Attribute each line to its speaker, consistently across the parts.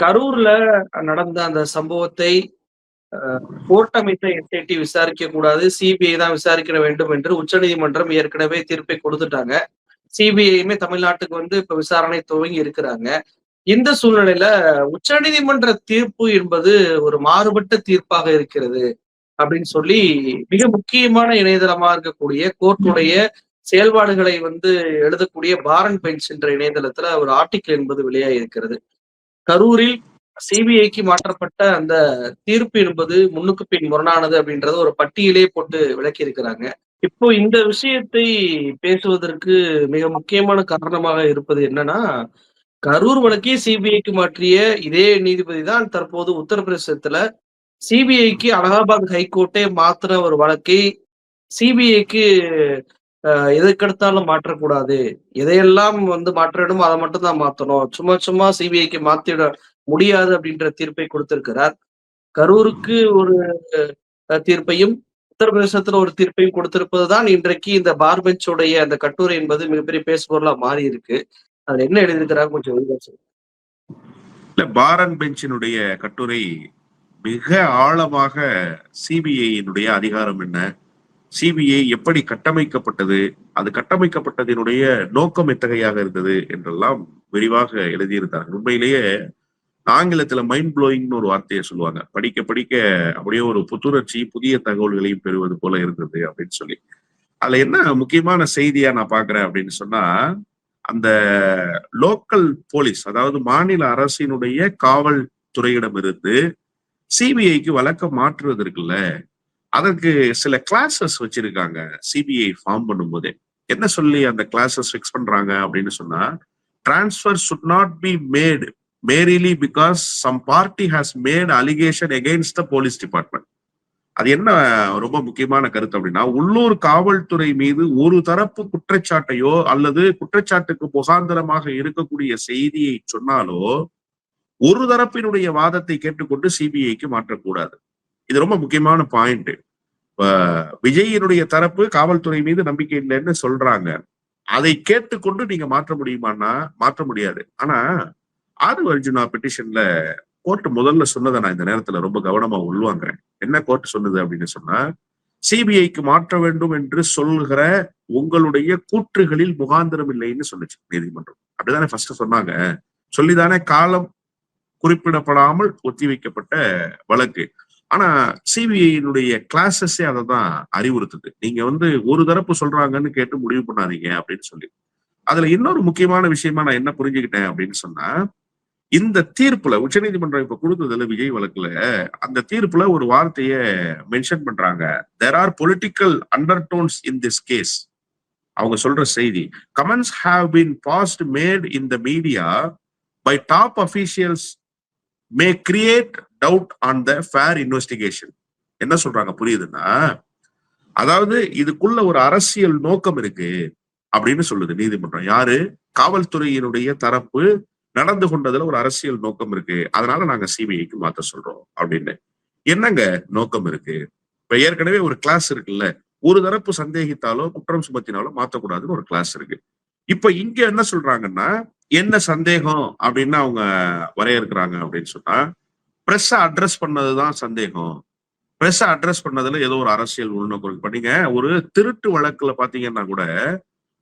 Speaker 1: கரூர்ல நடந்த அந்த சம்பவத்தை அஹ், எஸ்ஐடி விசாரிக்க கூடாது சிபிஐ தான் விசாரிக்க வேண்டும் என்று உச்சநீதிமன்றம் ஏற்கனவே தீர்ப்பை கொடுத்துட்டாங்க. சிபிஐயுமே தமிழ்நாட்டுக்கு வந்து இப்ப விசாரணை துவங்கி இருக்கிறாங்க. இந்த சூழ்நிலையில உச்சநீதிமன்ற தீர்ப்பு என்பது ஒரு மாறுபட்ட தீர்ப்பாக இருக்கிறது அப்படின்னு சொல்லி மிக முக்கியமான இணையதளமா இருக்கக்கூடிய கோர்ட்டுடைய செயல்பாடுகளை வந்து எழுதக்கூடிய பாரன் பெஞ்ச் என்ற இணையதளத்துல ஒரு ஆர்டிக்கிள் என்பது வெளியாகி இருக்கிறது. கரூரில் சிபிஐக்கு மாற்றப்பட்ட அந்த தீர்ப்பு என்பது முன்னுக்கு பின் முரணானது அப்படின்றத ஒரு பட்டியலே போட்டு விளக்கி இருக்கிறாங்க இப்போ இந்த விஷயத்தை பேசுவதற்கு மிக முக்கியமான காரணமாக இருப்பது என்னன்னா கரூர் வழக்கே சிபிஐக்கு மாற்றிய இதே நீதிபதி தான் தற்போது உத்தரப்பிரதேசத்துல சிபிஐக்கு அலகாபாத் ஹைகோர்ட்டே மாத்திர ஒரு வழக்கை சிபிஐக்கு எதற்கெடுத்தாலும் மாற்றக்கூடாது. எதையெல்லாம் வந்து மாற்ற வேண்டுமோ அதை மட்டும் தான் மாத்தணும். சும்மா சும்மா சிபிஐக்கு மாத்திட முடியாது அப்படின்ற தீர்ப்பை கொடுத்திருக்கிறார். கரூருக்கு ஒரு தீர்ப்பையும் உத்தரப்பிரதேசத்துல ஒரு தீர்ப்பையும் கொடுத்திருப்பதுதான் இன்றைக்கு இந்த பார்பெஞ்சோடைய அந்த கட்டுரை என்பது மிகப்பெரிய பேசுபொருளா மாறி இருக்கு. அதுல என்ன எழுதியிருக்கிறாங்க கொஞ்சம்.
Speaker 2: இல்ல பாரன் பெஞ்சினுடைய கட்டுரை மிக ஆழமாக சிபிஐயினுடைய அதிகாரம் என்ன? சிபிஐ எப்படி கட்டமைக்கப்பட்டது அது கட்டமைக்கப்பட்டதினுடைய நோக்கம் எத்தகையாக இருந்தது என்றெல்லாம் விரிவாக எழுதியிருந்தார்கள். உண்மையிலேயே ஆங்கிலத்துல மைண்ட் ப்ளோயிங்னு ஒரு வார்த்தையை சொல்லுவாங்க. படிக்க படிக்க அப்படியே ஒரு புத்துணர்ச்சி புதிய தகவல்களையும் பெறுவது போல இருந்தது அப்படின்னு சொல்லி. அதுல என்ன முக்கியமான செய்தியா நான் பாக்குறேன் அப்படின்னு சொன்னா அந்த லோக்கல் போலீஸ் அதாவது மாநில அரசினுடைய காவல்துறையிடமிருந்து சிபிஐக்கு வழக்கம் மாற்றுவது இருக்குல்ல அதற்கு சில கிளாஸஸ் வச்சிருக்காங்க. சிபிஐ ஃபார்ம் பண்ணும்போதே. என்ன சொல்லி அந்த கிளாஸஸ் ஃபிக்ஸ் பண்றாங்க அப்படின்னு சொன்னா transfer should not be made merely because some party has made allegation against the police department அது என்ன ரொம்ப முக்கியமான கருத்து அப்படின்னா உள்ளூர் காவல்துறை மீது ஒரு தரப்பு குற்றச்சாட்டையோ அல்லது குற்றச்சாட்டுக்கு முகாந்திரமாக இருக்கக்கூடிய செய்தியை சொன்னாலோ ஒரு தரப்பினுடைய வாதத்தை கேட்டுக்கொண்டு சிபிஐக்கு மாற்றக்கூடாது. இது ரொம்ப முக்கியமான பாயிண்ட் விஜயினுடைய தரப்பு காவல்துறை மீது நம்பிக்கை இல்லைன்னு சொல்றாங்க. அதை கேட்டுக்கொண்டு நீங்க மாற்ற முடியுமான்னா மாற்ற முடியாது. ஆனா ஆறு அர்ஜுனா பெட்டிஷன்ல கோர்ட் முதல்ல சொன்னதை நான் இந்த நேரத்துல ரொம்ப கவனமா உள்வாங்குறேன். என்ன கோர்ட் சொன்னது அப்படின்னு சொன்னா சிபிஐக்கு மாற்ற வேண்டும் என்று சொல்கிற உங்களுடைய கூற்றுகளில் முகாந்திரம் இல்லைன்னு சொல்லுச்சு நீதிமன்றம். அப்படிதானே ஃபர்ஸ்ட் சொன்னாங்க. சொல்லிதானே காலம் குறிப்பிடப்படாமல் ஒத்திவைக்கப்பட்ட வழக்கு. ஆனா சிபிஐனுடைய கிளாஸஸே அதை தான் அறிவுறுத்துது. நீங்க வந்து ஒரு தரப்பு சொல்றாங்கன்னு கேட்டு முடிவு பண்ணாதீங்க அப்படின்னு சொல்லி. அதுல இன்னொரு முக்கியமான விஷயமா நான் என்ன புரிஞ்சுக்கிட்டேன் அப்படின்னு சொன்னா இந்த தீர்ப்புல உச்சநீதிமன்றம் இப்ப கொடுத்ததுல விஜய் வழக்குல அந்த தீர்ப்புல ஒரு வார்த்தைய மென்ஷன் பண்றாங்க. There are political undertones in this case அவங்க சொல்ற செய்தி. Comments have been passed made in the media by top officials may create doubt on the fair investigation என்ன சொல்றாங்க? புரியுதுன்னா அதாவது இதுக்குள்ள ஒரு அரசியல் நோக்கம் இருக்கு அப்படின்னு சொல்லுது நீதிமன்றம். யாரு? காவல்துறையினுடைய தரப்பு நடந்து கொண்டதுல ஒரு அரசியல் நோக்கம் இருக்கு. அதனால நாங்க சிபிஐக்கு மாத்த சொல்றோம் அப்படின்னு. என்னங்க நோக்கம் இருக்கு? இப்ப ஏற்கனவே ஒரு கிளாஸ் இருக்குல்ல ஒரு தரப்பு சந்தேகித்தாலோ குற்றம் சுமத்தினாலோ மாத்தக்கூடாதுன்னு ஒரு கிளாஸ் இருக்கு. இப்ப இங்க என்ன சொல்றாங்கன்னா என்ன சந்தேகம் அப்படின்னு அவங்க வரையறுக்கிறாங்க அப்படின்னு சொன்னா பிரஸ் அட்ரஸ் பண்ணதுதான் சந்தேகம். பிரஸ் அட்ரஸ் பண்ணதுல ஏதோ ஒரு அரசியல் உள்நோக்கம் பண்ணீங்க ஒரு திருட்டு வழக்குல பாத்தீங்கன்னா கூட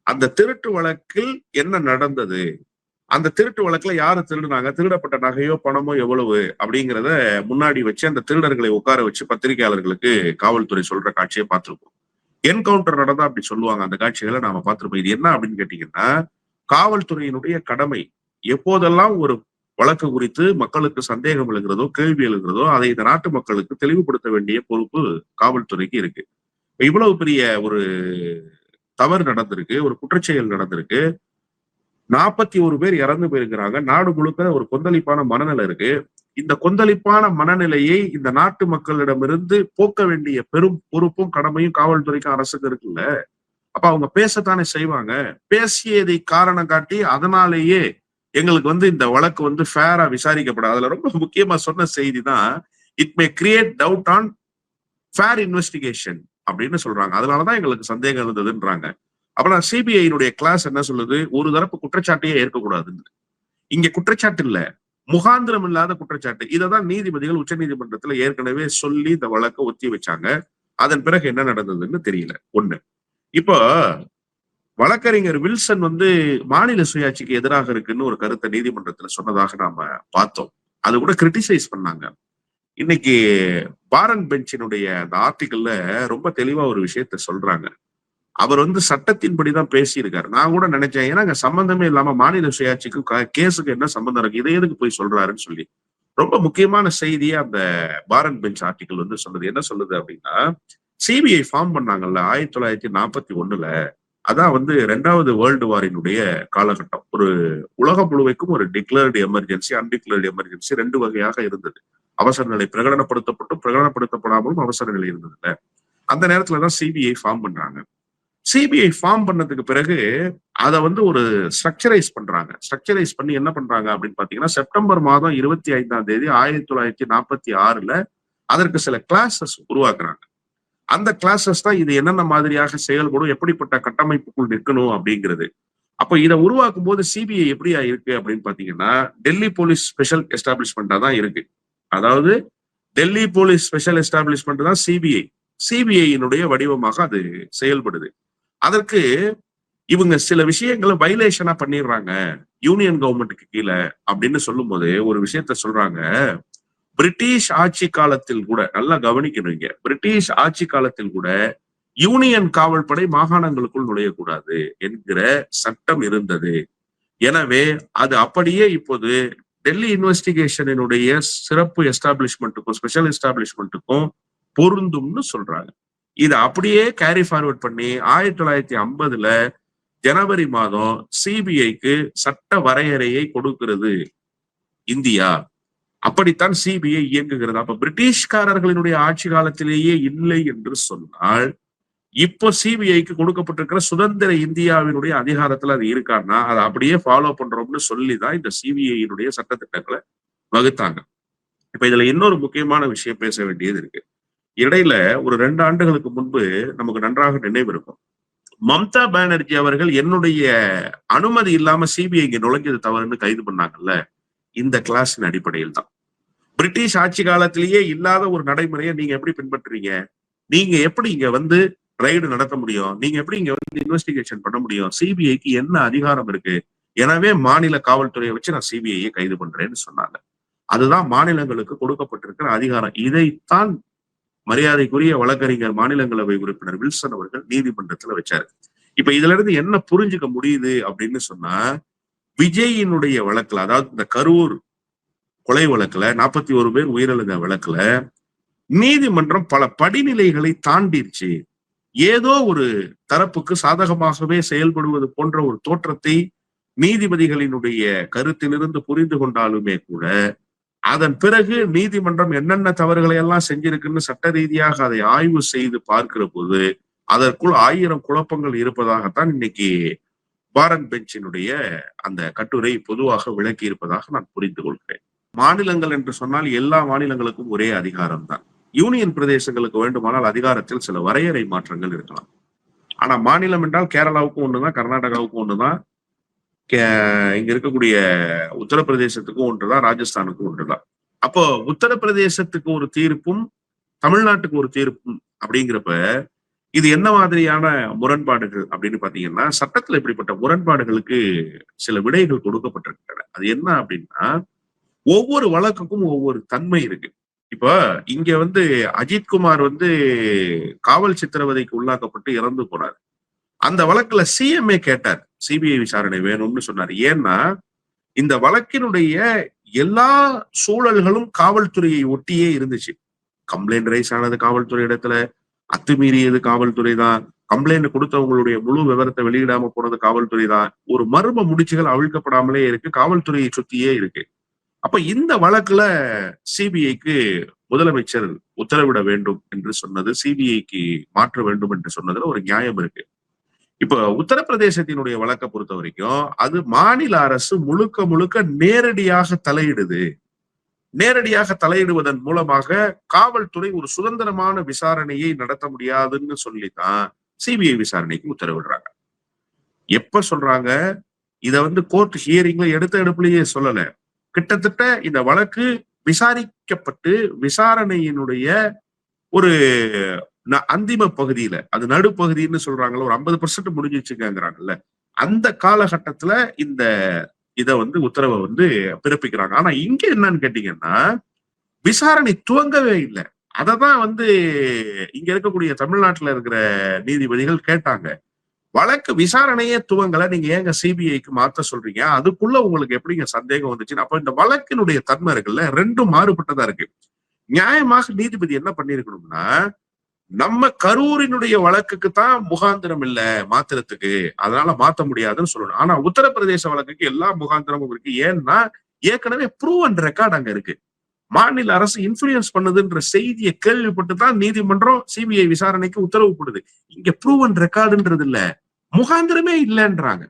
Speaker 2: அந்த திருட்டு வழக்கில் என்ன நடந்தது? அந்த திருட்டு வழக்குல யாரு திருடுனாங்க? திருடப்பட்ட நகையோ பணமோ எவ்வளவு? அப்படிங்கிறத முன்னாடி வச்சு அந்த திருடர்களை உட்கார வச்சு பத்திரிகையாளர்களுக்கு காவல்துறை சொல்ற காட்சியை பார்த்திருக்கோம் என்கவுண்டர் நடந்தா அப்படி சொல்லுவாங்க. அந்த காட்சிகளை நாம பார்த்துருப்போம். இது என்ன அப்படின்னு கேட்டீங்கன்னா காவல்துறையினுடைய கடமை எப்போதெல்லாம் ஒரு வழக்கு குறித்து மக்களுக்கு சந்தேகம் எழுகிறதோ கேள்வி எழுகிறதோ அதை இந்த நாட்டு மக்களுக்கு தெளிவுபடுத்த வேண்டிய பொறுப்பு காவல்துறைக்கு இருக்கு. இவ்வளவு பெரிய ஒரு தவறு நடந்திருக்கு ஒரு குற்றச்செயல் நடந்திருக்கு. நாற்பத்தி ஒரு பேர் இறந்து போயிருக்கிறாங்க. நாடு முழுக்க ஒரு கொந்தளிப்பான மனநிலை இருக்கு. இந்த கொந்தளிப்பான மனநிலையை இந்த நாட்டு மக்களிடமிருந்து போக்க வேண்டிய பெரும் பொறுப்பும் கடமையும் காவல்துறைக்கும் அரசுக்கு இருக்குல்ல? அப்ப அவங்க பேசத்தானே செய்வாங்க. பேசியதை காரணம் காட்டி அதனாலேயே எங்களுக்கு வந்து இந்த வழக்கு வந்து ஃபேரா விசாரிக்கப்படாது. அதுல ரொம்ப முக்கியமா சொன்ன செய்தி தான் it may create doubt on fair investigation அப்படின்னு சொல்றாங்க. அதனாலதான் எங்களுக்கு சந்தேகம் இருந்ததுன்றாங்க. அப்புறம் சிபிஐனுடைய கிளாஸ் என்ன சொல்லுது? ஒரு தரப்பு குற்றச்சாட்டையே ஏற்கக்கூடாதுன்னு. இங்க குற்றச்சாட்டு இல்ல. முகாந்திரம் இல்லாத குற்றச்சாட்டு. இததான் நீதிபதிகள் உச்ச நீதிமன்றத்துல ஏற்கனவே சொல்லி இந்த வழக்கை ஒத்தி வச்சாங்க. அதன் பிறகு என்ன நடந்ததுன்னு தெரியல. ஒண்ணு. இப்போ வழக்கறிஞர் வில்சன் வந்து மாநில சுயாட்சிக்கு எதிராக இருக்குன்னு ஒரு கருத்தை நீதிமன்றத்துல சொன்னதாக நாம பார்த்தோம். அது கூட கிரிட்டிசைஸ் பண்ணாங்க. இன்னைக்கு பாரன் பெஞ்சினுடைய அந்த ஆர்டிக்கல்ல ரொம்ப தெளிவா ஒரு விஷயத்த சொல்றாங்க. அவர் வந்து சட்டத்தின்படிதான் பேசியிருக்காரு. நான் கூட நினைச்சேன் ஏன்னா அங்க சம்பந்தமே இல்லாம மாநில சுயாட்சிக்கும் கேஸுக்கு என்ன சம்பந்தம் இருக்கு? இதை எதுக்கு போய் சொல்றாருன்னு சொல்லி. ரொம்ப முக்கியமான செய்தியை அந்த பாரன் பெஞ்ச் ஆர்டிக்கல் வந்து சொல்லுது. என்ன சொல்லுது அப்படின்னா சிபிஐ ஃபார்ம் பண்ணாங்கல்ல ஆயிரத்தி தொள்ளாயிரத்தி நாற்பத்தி ஒண்ணுல. அதான் வந்து ரெண்டாவது வேர்ல்டு வாரினுடைய காலகட்டம். ஒரு உலகம் முழுவைக்கும் ஒரு டிக்ளேர்டு எமர்ஜென்சி அன்டிக்ளேர்டு எமர்ஜென்சி ரெண்டு வகையாக இருந்தது. அவசர நிலை பிரகடனப்படுத்தப்பட்டும் பிரகடனப்படுத்தப்படாமலும் அவசர நிலை இருந்ததுல அந்த நேரத்துல தான் சிபிஐ ஃபார்ம் பண்றாங்க. சிபிஐ ஃபார்ம் பண்ணதுக்கு பிறகு அதை வந்து ஒரு ஸ்ட்ரக்சரைஸ் பண்றாங்க. ஸ்ட்ரக்சரைஸ் பண்ணி என்ன பண்றாங்க அப்படின்னு பாத்தீங்கன்னா செப்டம்பர் மாதம் இருபத்தி ஐந்தாம் தேதி ஆயிரத்தி தொள்ளாயிரத்தி நாற்பத்தி ஆறுல அதற்கு சில கிளாஸஸ் உருவாக்குறாங்க. அந்த கிளாஸஸ் தான் இது என்னென்ன மாதிரியாக செயல்படும் எப்படிப்பட்ட கட்டமைப்புக்குள் நிற்கணும் அப்படிங்கிறது. அப்ப இதை உருவாக்கும் போது சிபிஐ எப்படியா இருக்கு அப்படின்னு பாத்தீங்கன்னா டெல்லி போலீஸ் ஸ்பெஷல் எஸ்டாப்ளிஷ்மெண்டா தான் இருக்கு. அதாவது டெல்லி போலீஸ் ஸ்பெஷல் எஸ்டாப்ளிஷ்மெண்ட் தான் சிபிஐ. சிபிஐயினுடைய வடிவமாக அது செயல்படுது. அதற்கு இவங்க சில விஷயங்களை வைலேஷனா பண்ணிடுறாங்க. யூனியன் கவர்மெண்ட்டுக்கு கீழே அப்படின்னு சொல்லும் போது ஒரு விஷயத்த சொல்றாங்க. பிரிட்டிஷ் ஆட்சி காலத்தில் கூட நல்லா கவனிக்கணும் இங்க. பிரிட்டிஷ் ஆட்சி காலத்தில் கூட யூனியன் காவல்படை மாகாணங்களுக்குள் நுழையக்கூடாது என்கிற சட்டம் இருந்தது. எனவே அது அப்படியே இப்போது டெல்லி இன்வெஸ்டிகேஷனினுடைய சிறப்பு எஸ்டாப்ளிஷ்மெண்ட்டுக்கும் ஸ்பெஷல் எஸ்டாப்ளிஷ்மெண்ட்டுக்கும் பொருந்தும்னு சொல்றாங்க. இதை அப்படியே கேரி ஃபார்வர்ட் பண்ணி ஆயிரத்தி தொள்ளாயிரத்தி ஐம்பதுல ஜனவரி மாதம் சிபிஐக்கு சட்ட வரையறையை கொடுக்கிறது இந்தியா. அப்படித்தான் சிபிஐ இயங்குகிறது. அப்ப பிரிட்டிஷ்காரர்களினுடைய ஆட்சி காலத்திலேயே இல்லை என்று சொன்னால் இப்போ சிபிஐக்கு கொடுக்கப்பட்டிருக்கிற சுதந்திர இந்தியாவினுடைய அதிகாரத்துல அது இருக்கான்னா அதை அப்படியே ஃபாலோ பண்றோம்னு சொல்லிதான் இந்த சிபிஐயினுடைய சட்டத்திட்டங்களை வகுத்தாங்க. இப்ப இதுல இன்னொரு முக்கியமான விஷயம் பேச வேண்டியது இருக்கு. இடையில ஒரு ரெண்டு ஆண்டுகளுக்கு முன்பு நமக்கு நன்றாக நினைவு இருக்கும். மம்தா பானர்ஜி அவர்கள் என்னுடைய அனுமதி இல்லாம சிபிஐ இங்க நுழைஞ்சது தவறுன்னு கைது பண்ணாங்கல்ல இந்த கிளாஸின் அடிப்படையில் தான். பிரிட்டிஷ் ஆட்சி காலத்திலேயே இல்லாத ஒரு நடைமுறையை நீங்க எப்படி பின்பற்றுறீங்க? நீங்க எப்படி இங்க வந்து ரைடு நடத்த முடியும்? நீங்க எப்படி இங்க வந்து இன்வெஸ்டிகேஷன் பண்ண முடியும்? சிபிஐக்கு என்ன அதிகாரம் இருக்கு? எனவே மாநில காவல்துறையை வச்சு நான் சிபிஐயை கைது பண்றேன்னு சொன்னாங்க. அதுதான் மாநிலங்களுக்கு கொடுக்கப்பட்டிருக்கிற அதிகாரம். இதைத்தான் மரியாதைக்குரிய வழக்கறிஞர் மாநிலங்களவை உறுப்பினர் வில்சன் அவர்கள் நீதிமன்றத்துல வச்சாரு. இப்ப இதுல இருந்து என்ன புரிஞ்சுக்க முடியுது அப்படின்னு சொன்னா விஜயினுடைய வழக்குல அதாவது இந்த கரூர் கொலை வழக்குல நாற்பத்தி ஒரு பேர் உயிரிழந்த வழக்குல நீதிமன்றம் பல படிநிலைகளை தாண்டிருச்சு. ஏதோ ஒரு தரப்புக்கு சாதகமாகவே செயல்படுவது போன்ற ஒரு தோற்றத்தை நீதிபதிகளினுடைய கருத்திலிருந்து புரிந்து கொண்டாலுமே கூட அதன் பிறகு நீதிமன்றம் என்னென்ன தவறுகளை எல்லாம் செஞ்சிருக்குன்னு சட்ட ரீதியாக அதை ஆய்வு செய்து பார்க்கிற போது அதற்குள் ஆயிரம் குழப்பங்கள் இருப்பதாகத்தான் இன்னைக்கு பாரன் பெஞ்சினுடைய அந்த கட்டுரை பொதுவாக விளக்கி இருப்பதாக நான் புரிந்து கொள்கிறேன். மாநிலங்கள் என்று சொன்னால் எல்லா மாநிலங்களுக்கும் ஒரே அதிகாரம் தான் யூனியன் பிரதேசங்களுக்கு வேண்டுமானால் அதிகாரத்தில் சில வரையறை மாற்றங்கள் இருக்கலாம். ஆனா மாநிலம் என்றால் கேரளாவுக்கும் ஒண்ணுதான் கர்நாடகாவுக்கும் ஒண்ணுதான் இங்க இருக்கக்கூடிய உத்தரப்பிரதேசத்துக்கும் ஒன்றுதான் ராஜஸ்தானுக்கும் ஒன்றுதான். அப்போ உத்தரப்பிரதேசத்துக்கு ஒரு தீர்ப்பும் தமிழ்நாட்டுக்கு ஒரு தீர்ப்பும் அப்படிங்கிறப்ப இது என்ன மாதிரியான முரண்பாடுகள் அப்படின்னு பாத்தீங்கன்னா சட்டத்துல இப்படிப்பட்ட முரண்பாடுகளுக்கு சில விடைகள் கொடுக்கப்பட்டிருக்கின்றன. அது என்ன அப்படின்னா ஒவ்வொரு வழக்குக்கும் ஒவ்வொரு தன்மை இருக்கு. இப்ப இங்க வந்து அஜித்குமார் வந்து காவல் சித்திரவதைக்கு உள்ளாக்கப்பட்டு இறந்து போனார். அந்த வழக்குல சிஎம்ஏ கேட்டார். சிபிஐ விசாரணை வேணும்னு சொன்னார். ஏன்னா இந்த வழக்கினுடைய எல்லா சூழல்களும் காவல்துறையை ஒட்டியே இருந்துச்சு. கம்ப்ளைண்ட் ரைஸ் ஆனது காவல்துறை இடத்துல அத்துமீறியது காவல்துறை தான். கம்ப்ளைண்ட் கொடுத்தவங்களுடைய முழு விவரத்தை வெளியிடாம போனது காவல்துறை தான். ஒரு மர்ம முடிச்சுகள் அவிழ்க்கப்படாமலே இருக்கு காவல்துறையை சுத்தியே இருக்கு. அப்ப இந்த வழக்குல சிபிஐக்கு முதலமைச்சர் உத்தரவிட வேண்டும் என்று சொன்னது சிபிஐக்கு மாற்ற வேண்டும் என்று சொன்னதுல ஒரு நியாயம் இருக்கு. இப்ப உத்தரப்பிரதேசத்தினுடைய வழக்கை பொறுத்த வரைக்கும் அது மாநில அரசு முழுக்க முழுக்க நேரடியாக தலையிடுது. நேரடியாக தலையிடுவதன் மூலமாக காவல்துறை ஒரு சுதந்திரமான விசாரணையை நடத்த முடியாதுன்னு சொல்லித்தான் சிபிஐ விசாரணைக்கு உத்தரவிடுறாங்க. எப்ப சொல்றாங்க? இத வந்து கோர்ட் ஹியரிங்ல எடுத்த எடுப்புலயே சொல்லல. கிட்டத்தட்ட இந்த வழக்கு விசாரிக்கப்பட்டு விசாரணையினுடைய ஒரு அந்திம பகுதியில அது நடுப்பகுதின்னு சொல்றாங்கல்ல ஒரு ஐம்பது பர்சன்ட் முடிஞ்சிச்சுங்கிறாங்கல்ல அந்த காலகட்டத்துல இந்த இத வந்து உத்தரவை வந்து பிறப்பிக்கிறாங்க. ஆனா இங்க என்னன்னு கேட்டீங்கன்னா விசாரணை துவங்கவே இல்லை. அததான் வந்து இங்க இருக்கக்கூடிய தமிழ்நாட்டுல இருக்கிற நீதிபதிகள் கேட்டாங்க. வழக்கு விசாரணையே துவங்கல. நீங்க ஏங்க சிபிஐக்கு மாத்த சொல்றீங்க? அதுக்குள்ள உங்களுக்கு எப்படிங்க சந்தேகம் வந்துச்சுன்னு? அப்ப இந்த வழக்கினுடைய தன்மை இருக்குல்ல ரெண்டும் மாறுபட்டதா இருக்கு. நியாயமாக நீதிபதி என்ன பண்ணிருக்கணும்னா நம்ம கரூரினுடைய வழக்குக்கு தான் முகாந்திரம் இல்ல மாத்திரத்துக்கு. அதனால மாத்த முடியாதுன்னு சொல்லணும். ஆனா உத்தரப்பிரதேச வழக்குக்கு எல்லா முகாந்திரமும் இருக்கு. ஏன்னா ஏற்கனவே ப்ரூவன் ரெக்கார்ட் அங்க இருக்கு. மாநில அரசு இன்ஃபுளுயன்ஸ் பண்ணுதுன்ற செய்தியை கேள்விப்பட்டு தான் நீதிமன்றம் சிபிஐ விசாரணைக்கு உத்தரவு போடுது இங்க ப்ரூவன் ரெக்கார்டுன்றது இல்ல. முகாந்திரமே இல்லைன்றாங்க.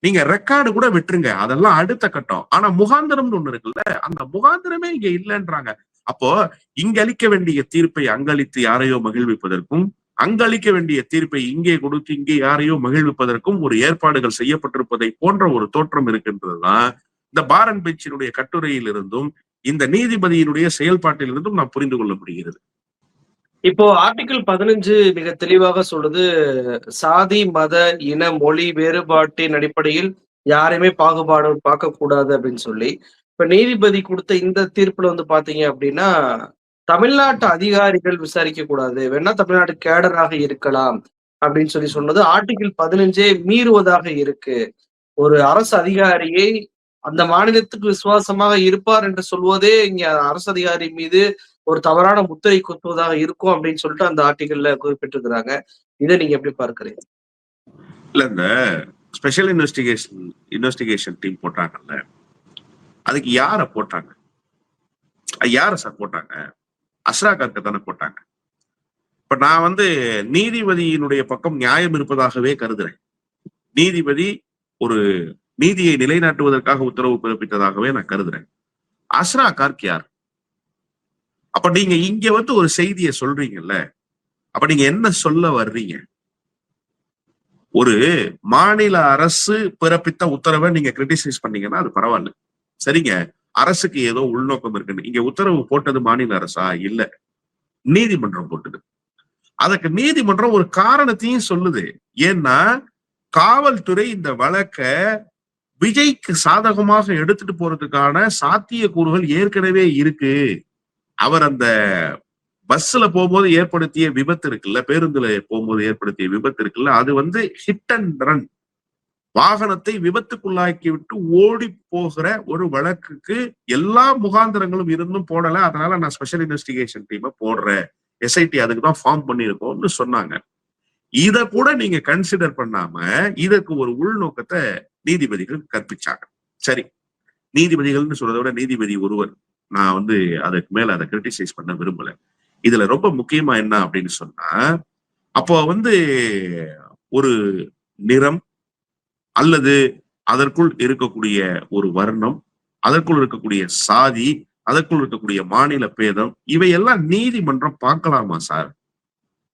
Speaker 2: நீங்க ரெக்கார்டு கூட விட்டுருங்க. அதெல்லாம் அடுத்த கட்டம். ஆனா முகாந்திரம்னு ஒண்ணு இருக்குல்ல அந்த முகாந்திரமே இங்க இல்லைன்றாங்க. அப்போ இங்களிக்க வேண்டிய தீர்ப்பை அங்களித்து யாரையோ மகிழ்விப்பதற்கும் அங்களிக்க வேண்டிய தீர்ப்பை இங்கே கொடுத்து இங்கே யாரையோ மகிழ்விப்பதற்கும் ஒரு ஏற்பாடுகள் செய்யப்பட்டிருப்பதை போன்ற ஒரு தோற்றம் இருக்கின்றதுதான் இந்த பாரன் பெஞ்சினுடைய கட்டுரையிலிருந்தும் இந்த நீதிபதியினுடைய செயல்பாட்டிலிருந்தும் நாம் புரிந்து கொள்ள முடிகிறது
Speaker 1: இப்போ ஆர்டிகிள் பதினஞ்சு மிக தெளிவாக சொல்லுது சாதி மத இன மொழி வேறுபாட்டின் அடிப்படையில் யாரையுமே பாகுபாடு பார்க்க கூடாது அப்படின்னு சொல்லி. இப்ப நீதிபதி கொடுத்த இந்த தீர்ப்புல வந்து பாத்தீங்க அப்படின்னா தமிழ்நாட்டு அதிகாரிகள் விசாரிக்க கூடாது. வேணா தமிழ்நாடு கேடராக இருக்கலாம் அப்படின்னு சொல்லி சொன்னது ஆர்டிகிள் பதினஞ்சே மீறுவதாக இருக்கு. ஒரு அரசு அதிகாரியை அந்த மாநிலத்துக்கு விசுவாசமாக இருப்பார் என்று சொல்வதே இங்க அரசு அதிகாரி மீது ஒரு தவறான முத்திரை குத்துவதாக இருக்கும் அப்படின்னு சொல்லிட்டு அந்த ஆர்டிகல்ல குறிப்பிட்டிருக்கிறாங்க. இதை நீங்க எப்படி பார்க்கறீங்க?
Speaker 2: இல்ல இந்த ஸ்பெஷல் இன்வெஸ்டிகேஷன் இன்வெஸ்டிகேஷன் டீம் போட்டாங்கல்ல. அதுக்கு யார போட்டாங்க? யார சார் போட்டாங்க? அஸ்ரா கார்க்க தானே போட்டாங்க. இப்ப நான் வந்து நீதிபதியினுடைய பக்கம் நியாயம் இருப்பதாகவே கருதுறேன். நீதிபதி ஒரு நீதியை நிலைநாட்டுவதற்காக உத்தரவு பிறப்பித்ததாகவே நான் கருதுறேன். அஸ்ரா கார்க் யார்? அப்ப நீங்க இங்க வந்து ஒரு செய்தியை சொல்றீங்கல்ல அப்ப நீங்க என்ன சொல்ல வர்றீங்க? ஒரு மாநில அரசு பிறப்பித்த உத்தரவை நீங்க கிரிட்டிசைஸ் பண்ணீங்கன்னா அது பரவாயில்ல. சரிங்க. அரசுக்கு ஏதோ உள்நோக்கம் இருக்குன்னு. இங்க உத்தரவு போட்டது மாநில அரசா? இல்ல. நீதிமன்றம் போட்டது. அதுக்கு நீதிமன்றம் ஒரு காரணத்தையும் சொல்லுது. ஏன்னா காவல்துறை இந்த வழக்க விஜய்க்கு சாதகமாக எடுத்துட்டு போறதுக்கான சாத்தியக்கூறுகள் ஏற்கனவே இருக்கு. அவர் அந்த பஸ்ல போகும்போது ஏற்படுத்திய விபத்து இருக்குல்ல பேருந்துல போகும்போது ஏற்படுத்திய விபத்து இருக்குல்ல அது வந்து ஹிட் அண்ட் ரன் வாகனத்தை விபத்துக்குள்ளாக்கிவிட்டு ஓடி போகிற ஒரு வழக்குக்கு எல்லா முகாந்திரங்களும் இருந்தும் போடல. அதனால நான் ஸ்பெஷல் இன்வெஸ்டிகேஷன் டீமை போடுறேன். எஸ்ஐடி அதுக்கு தான் ஃபார்ம் பண்ணியிருக்கோம்னு சொன்னாங்க. இத கூட நீங்க கன்சிடர் பண்ணாம இதற்கு ஒரு உள்நோக்கத்தை நீதிபதிகள் கற்பிச்சாங்க. சரி. நீதிபதிகள்னு சொல்றதை விட நீதிபதி ஒருவர். நான் வந்து அதுக்கு மேல அதை கிரிட்டிசைஸ் பண்ண விரும்பல. இதுல ரொம்ப முக்கியமா என்ன அப்படின்னு சொன்னா அப்போ வந்து ஒரு நிறம் அல்லது அதற்குள் இருக்கக்கூடிய ஒரு வர்ணம் அதற்குள் இருக்கக்கூடிய சாதி அதற்குள் இருக்கக்கூடிய மாநில பேதம் இவையெல்லாம் நீதிமன்றம் பார்க்கலாமா சார்?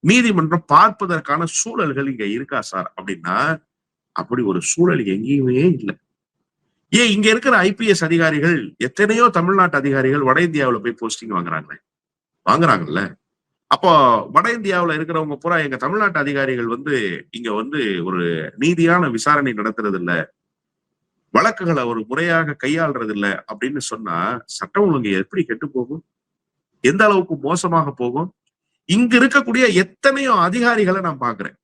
Speaker 2: நீதிமன்றம் பார்ப்பதற்கான சூழல்கள் இங்க இருக்கா சார்? அப்படின்னா அப்படி ஒரு சூழல் எங்கேயுமே இல்லை. ஏன் இங்க இருக்கிற ஐபிஎஸ் அதிகாரிகள் எத்தனையோ தமிழ்நாட்டு அதிகாரிகள் வட இந்தியாவுல போய் போஸ்டிங் வாங்குறாங்களே? வாங்குறாங்கல்ல? அப்போ வட இந்தியாவுல இருக்கிறவங்க பூரா எங்க தமிழ்நாட்டு அதிகாரிகள் வந்து இங்க வந்து ஒரு நீதியான விசாரணை நடத்துறது இல்ல வழக்குகளை ஒரு முறையாக கையாள்றது இல்ல அப்படின்னு சொன்னா சட்டம் ஒழுங்கு எப்படி கெட்டு போகும்? எந்த அளவுக்கு மோசமாக போகும்? இங்க இருக்கக்கூடிய எத்தனையோ அதிகாரிகளை நான் பாக்குறேன்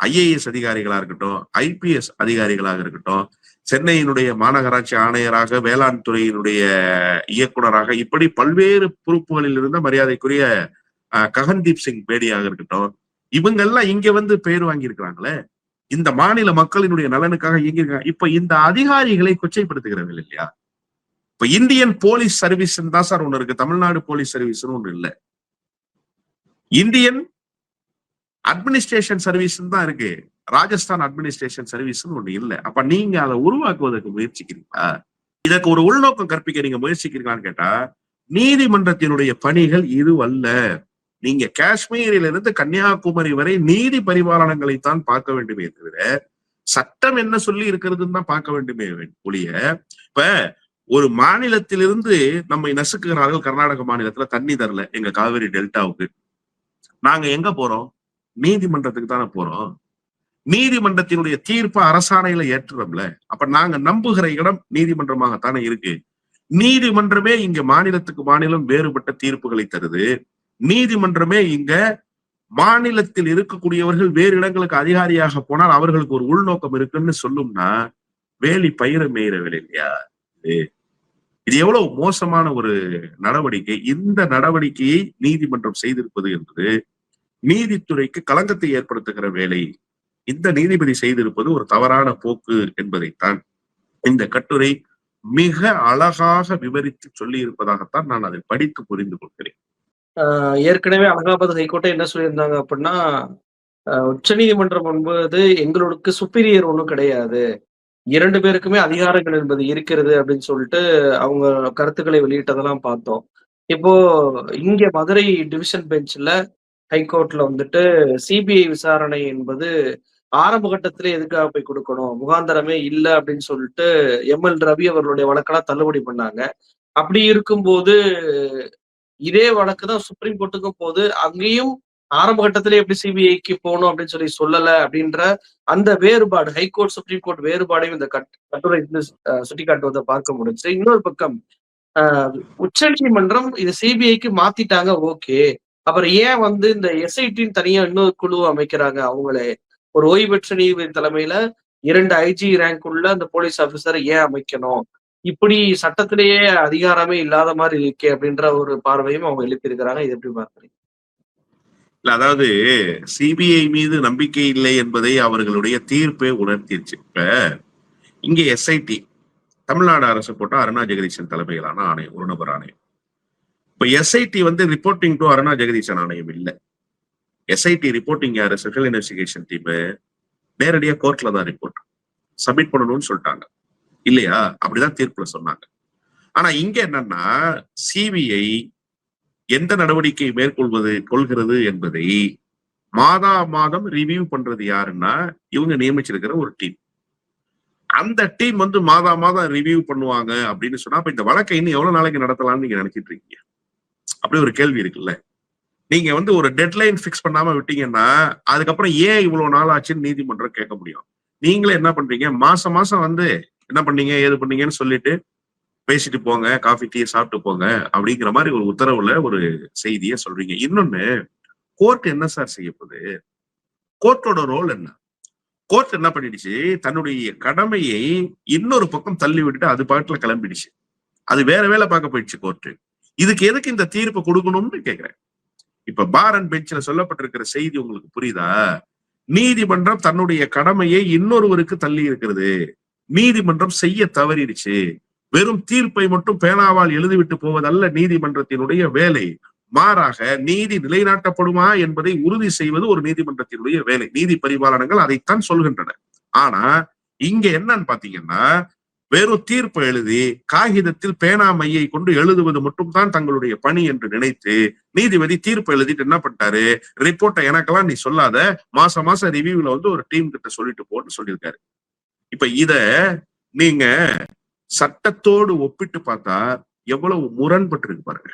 Speaker 2: ஐஏஎஸ் அதிகாரிகளா இருக்கட்டும் ஐபிஎஸ் அதிகாரிகளாக இருக்கட்டும் சென்னையினுடைய மாநகராட்சி ஆணையராக வேளாண் துறையினுடைய இயக்குனராக இப்படி பல்வேறு பொறுப்புகளில் இருந்த மரியாதைக்குரிய ககன்தீப் சிங் பேடியாக இருக்கட்டும் இவங்க எல்லாம் இங்க வந்து பெயர் வாங்கியிருக்கிறாங்களே. இந்த மாநில மக்களினுடைய நலனுக்காக இயங்கியிருக்காங்க. இப்ப இந்த அதிகாரிகளை கொச்சைப்படுத்துகிறவங்க இல்லையா? இப்ப இந்தியன் போலீஸ் சர்வீஸ் தான் சார் ஒண்ணு இருக்கு. தமிழ்நாடு போலீஸ் சர்வீஸ்னு ஒண்ணு இல்ல. இந்தியன் அட்மினிஸ்ட்ரேஷன் சர்வீஸ் தான் இருக்கு. ராஜஸ்தான் அட்மினிஸ்ட்ரேஷன் சர்வீஸ்னு ஒண்ணு இல்ல. அப்ப நீங்க அதை உருவாக்குவதற்கு முயற்சிக்கிறீங்களா? இதற்கு ஒரு உள்நோக்கம் கற்பிக்க நீங்க முயற்சிக்கிறீங்களான்னு கேட்டா நீதிமன்றத்தினுடைய பணிகள் இதுவல்ல. நீங்க காஷ்மீரிலிருந்து இருந்து கன்னியாகுமரி வரை நீதி பரிபாலனங்களை தான் பார்க்க வேண்டுமே தவிர சட்டம் என்ன சொல்லி இருக்கிறதுன்னு தான் பார்க்க வேண்டுமே ஒழிய இப்ப ஒரு மாநிலத்திலிருந்து நம்மை நசுக்குகிறார்கள் கர்நாடக மாநிலத்துல தண்ணி தரல எங்க காவிரி டெல்டாவுக்கு. நாங்க எங்க போறோம்? நீதிமன்றத்துக்கு தானே போறோம். நீதிமன்றத்தினுடைய தீர்ப்பு அரசாணையில ஏற்றுறோம்ல அப்ப நாங்க நம்புகிற இடம் நீதிமன்றமாகத்தானே இருக்கு. நீதிமன்றமே இங்க மாநிலத்துக்கு மாநிலம் வேறுபட்ட தீர்ப்புகளை தருது. நீதிமன்றமே இங்க மாநிலத்தில் இருக்கக்கூடியவர்கள் வேறு இடங்களுக்கு அதிகாரியாக போனால் அவர்களுக்கு ஒரு உள்நோக்கம் இருக்குன்னு சொல்லும்னா வேலி பயிர மேயிற வேலை இல்லையா? இது இது எவ்வளவு மோசமான ஒரு நடவடிக்கை. இந்த நடவடிக்கையை நீதிமன்றம் செய்திருப்பது என்பது நீதித்துறைக்கு களங்கத்தை ஏற்படுத்துகிற வேலை. இந்த நீதிபதி செய்திருப்பது ஒரு தவறான போக்கு என்பதைத்தான் இந்த கட்டுரை மிக அழகாக விவரித்து சொல்லி இருப்பதாகத்தான் நான் அதை படித்து புரிந்து கொள்கிறேன்.
Speaker 1: ஏற்கனவே அலகாபாத் ஹைகோர்ட்டை என்ன சொல்லியிருந்தாங்க அப்படின்னா உச்ச நீதிமன்றம் என்பது எங்களுக்கு சுப்பீரியர் ஒன்றும் கிடையாது. இரண்டு பேருக்குமே அதிகாரங்கள் என்பது இருக்கிறது அப்படின்னு சொல்லிட்டு அவங்க கருத்துக்களை வெளியிட்டதெல்லாம் பார்த்தோம். இப்போ இங்க மதுரை டிவிஷன் பெஞ்சில் ஹைகோர்ட்ல வந்துட்டு சிபிஐ விசாரணை என்பது ஆரம்ப கட்டத்துல எதுக்காக போய் கொடுக்கணும்? முகாந்தரமே இல்லை அப்படின்னு சொல்லிட்டு எம் எல் ரவி அவர்களுடைய வழக்கெல்லாம் தள்ளுபடி பண்ணாங்க. அப்படி இருக்கும்போது இதே வழக்கு தான் சுப்ரீம் கோர்ட்டுக்கும் போகுது. அங்கேயும் ஆரம்ப கட்டத்திலே எப்படி சிபிஐக்கு போகணும் அப்படின்னு சொல்லி சொல்லல அப்படின்ற அந்த வேறுபாடு ஹைகோர்ட் சுப்ரீம் கோர்ட் வேறுபாடையும் இந்த கட் கட்டுரை சுட்டி காட்டுவதை பார்க்க முடிஞ்சு. இன்னொரு பக்கம் உச்ச நீதிமன்றம் இது சிபிஐக்கு மாத்திட்டாங்க ஓகே. அப்புறம் ஏன் வந்து இந்த எஸ்ஐடின்னு தனியா இன்னொரு குழு அமைக்கிறாங்க? அவங்களே ஒரு ஓய்வு பெற்ற நீதிபதி தலைமையில இரண்டு ஐஜி ரேங்க் உள்ள அந்த போலீஸ் ஆபீசரை ஏன் அமைக்கணும்? இப்படி சட்டத்திலேயே அதிகாரமே இல்லாத மாதிரி இருக்கே அப்படின்ற ஒரு பார்வையும் அவங்க எழுப்பியிருக்கிறாங்க. இது எப்படி பார்க்குறீங்க?
Speaker 2: இல்ல அதாவது சிபிஐ மீது நம்பிக்கை இல்லை என்பதை அவர்களுடைய தீர்ப்பே உணர்த்திருச்சு. இப்ப இங்க எஸ்ஐடி தமிழ்நாடு அரசு போட்ட அருணா ஜெகதீசன் தலைமையிலான ஆணையம் ஒரு நபர் ஆணையம். இப்ப எஸ்ஐடி வந்து ரிப்போர்ட்டிங் டு அருணா ஜெகதீசன் ஆணையம் இல்லை. எஸ்ஐடி ரிப்போர்ட்டிங் யாரு ஸ்பெஷல் இன்வெஸ்டிகேஷன் டீம் நேரடியா கோர்ட்ல தான் ரிப்போர்ட் சப்மிட் பண்ணணும்னு சொல்லிட்டாங்க. இல்லையா? அப்படிதான் தீர்ப்புல சொன்னாங்க. ஆனா இங்க என்னன்னா சிபிஐ எந்த நடவடிக்கை மேற்கொள்வது கொள்கிறது என்பதை மாதா மாதம் ரிவ்யூ பண்றது யாருன்னா இவங்க நியமிச்சிருக்கிற ஒரு டீம் அந்த டீம் வந்து மாதா மாதம் ரிவ்யூ பண்ணுவாங்க அப்படின்னு சொன்னா அப்ப இந்த வழக்கை இன்னும் எவ்வளவு நாளைக்கு நடத்தலாம்னு நீங்க நினைச்சிட்டு இருக்கீங்க? அப்படி ஒரு கேள்வி இருக்குல்ல. நீங்க வந்து ஒரு டெட்லைன் ஃபிக்ஸ் பண்ணாம விட்டீங்கன்னா அதுக்கப்புறம் ஏன் இவ்வளவு நாள் ஆச்சுன்னு நீதிமன்றம் கேட்க முடியும்? நீங்களே என்ன பண்றீங்க? மாசம் மாசம் வந்து என்ன பண்ணீங்க ஏது பண்ணீங்கன்னு சொல்லிட்டு பேசிட்டு போங்க காஃபி டீ சாப்பிட்டு போங்க அப்படிங்கிற மாதிரி ஒரு உத்தரவுல ஒரு செய்தியை சொல்றீங்க. இன்னொன்னு கோர்ட் என்ன சார் செய்ய போகுது? கோர்ட்டோட ரோல் என்ன? கோர்ட் என்ன பண்ணிடுச்சு? தன்னுடைய கடமையை இன்னொரு பக்கம் தள்ளி விட்டுட்டு அது பாட்டுல கிளம்பிடுச்சு. அது வேற வேலை பார்க்க போயிடுச்சு கோர்ட்டு இதுக்கு எதுக்கு இந்த தீர்ப்பு கொடுக்கணும்னு கேக்குறேன். இப்ப பார் அண்ட் பெஞ்சில் சொல்லப்பட்டிருக்கிற செய்தி உங்களுக்கு புரியுதா? நீதிமன்றம் தன்னுடைய கடமையை இன்னொருவருக்கு தள்ளி இருக்கிறது. நீதிமன்றம் செய்ய தவறிடுச்சு. வெறும் தீர்ப்பை மட்டும் பேனாவால் எழுதிவிட்டு போவதல்ல நீதிமன்றத்தினுடைய வேலை. மாறாக நீதி நிலைநாட்டப்படுமா என்பதை உறுதி செய்வது ஒரு நீதிமன்றத்தினுடைய வேலை. நீதி பரிபாலனங்கள் அதைத்தான் சொல்கின்றன. ஆனா இங்க என்னன்னு பாத்தீங்கன்னா வெறும் தீர்ப்பு எழுதி காகிதத்தில் பேனா மையை கொண்டு எழுதுவது மட்டும் தான் தங்களுடைய பணி என்று நினைத்து நீதிபதி தீர்ப்பு எழுதிட்டு என்ன பண்ணிட்டாரு? ரிப்போர்ட்டை எனக்கெல்லாம் நீ சொல்லாத. மாசம் மாசம் ரிவியூல வந்து ஒரு டீம் கிட்ட சொல்லிட்டு போன்னு சொல்லியிருக்காரு. இப்ப இத நீங்க சட்டத்தோடு ஒப்பிட்டு பார்த்தா எவ்வளவு முரண்பட்டு பாருங்க.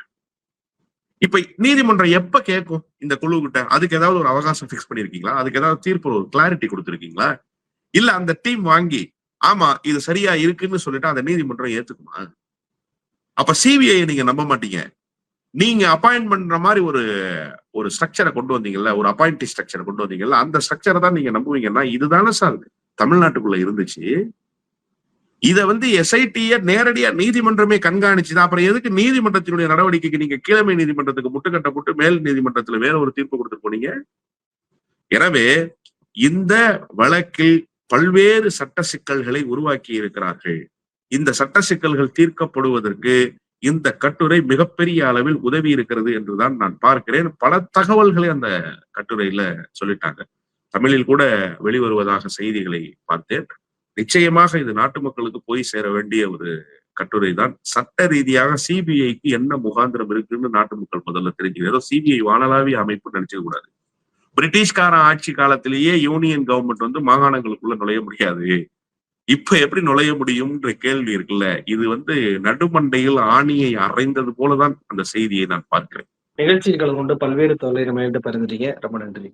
Speaker 2: இப்ப நீதிமன்றம் எப்ப கேட்கும் இந்த குழு கிட்ட அதுக்கு ஏதாவது ஒரு அவகாசம் பிக்ஸ் பண்ணிருக்கீங்களா? அதுக்கு ஏதாவது தீர்ப்பு ஒரு கிளாரிட்டி கொடுத்துருக்கீங்களா? இல்ல அந்த டீம் வாங்கி ஆமா இது சரியா இருக்குன்னு சொல்லிட்டு அந்த நீதிமன்றம் ஏத்துக்குமா? அப்ப சிபிஐ நீங்க நம்ப மாட்டீங்க. நீங்க அப்பாயின்ட் பண்ற மாதிரி ஒரு ஒரு ஸ்ட்ரக்சரை கொண்டு வந்தீங்கல்ல ஒரு அப்பாயிண்ட் ஸ்ட்ரக்சரை கொண்டு வந்தீங்கல்ல அந்த ஸ்ட்ரக்சரை தான் நீங்க நம்புவீங்கன்னா இதுதானே சார் தமிழ்நாட்டுக்குள்ள இருந்துச்சு. இத வந்து எஸ்ஐடிய நேரடியா நீதிமன்றமே கண்காணிச்சுதான். அப்புறம் எதுக்கு நீதிமன்றத்தினுடைய நடவடிக்கைக்கு நீங்க கீழமை நீதிமன்றத்துக்கு முட்டுக்கட்ட போட்டு மேல் நீதிமன்றத்துல வேற ஒரு தீர்ப்பு கொடுத்துட்டு போனீங்க? எனவே இந்த வழக்கில் பல்வேறு சட்ட சிக்கல்களை உருவாக்கி இருக்கிறார்கள். இந்த சட்ட சிக்கல்கள் தீர்க்கப்படுவதற்கு இந்த கட்டுரை மிகப்பெரிய அளவில் உதவி இருக்கிறது என்றுதான் நான் பார்க்கிறேன். பல தகவல்களை அந்த கட்டுரையில சொல்லிட்டாங்க. தமிழில் கூட வெளிவருவதாக செய்திகளை பார்த்தேன். நிச்சயமாக இது நாட்டு மக்களுக்கு போய் சேர வேண்டிய ஒரு கட்டுரை தான். சட்ட ரீதியாக சிபிஐக்கு என்ன முகாந்திரம் இருக்குன்னு நாட்டு மக்கள் முதல்ல தெரிஞ்சுக்கணும் ஏதோ சிபிஐ வானலாவிய அமைப்பு நினைச்சுக்க கூடாது. பிரிட்டிஷ்கார ஆட்சி காலத்திலேயே யூனியன் கவர்மெண்ட் வந்து மாகாணங்களுக்குள்ள நுழைய முடியாது. இப்ப எப்படி நுழைய முடியும்ன்ற கேள்வி இருக்குல்ல இது வந்து நடுமண்டையில் ஆணியை அறைந்தது போலதான் அந்த செய்தியை நான் பார்க்கிறேன்.
Speaker 1: நிகழ்ச்சிகள் கொண்டு பல்வேறு தொழில் பரிந்துறீங்க ரொம்ப நன்றி.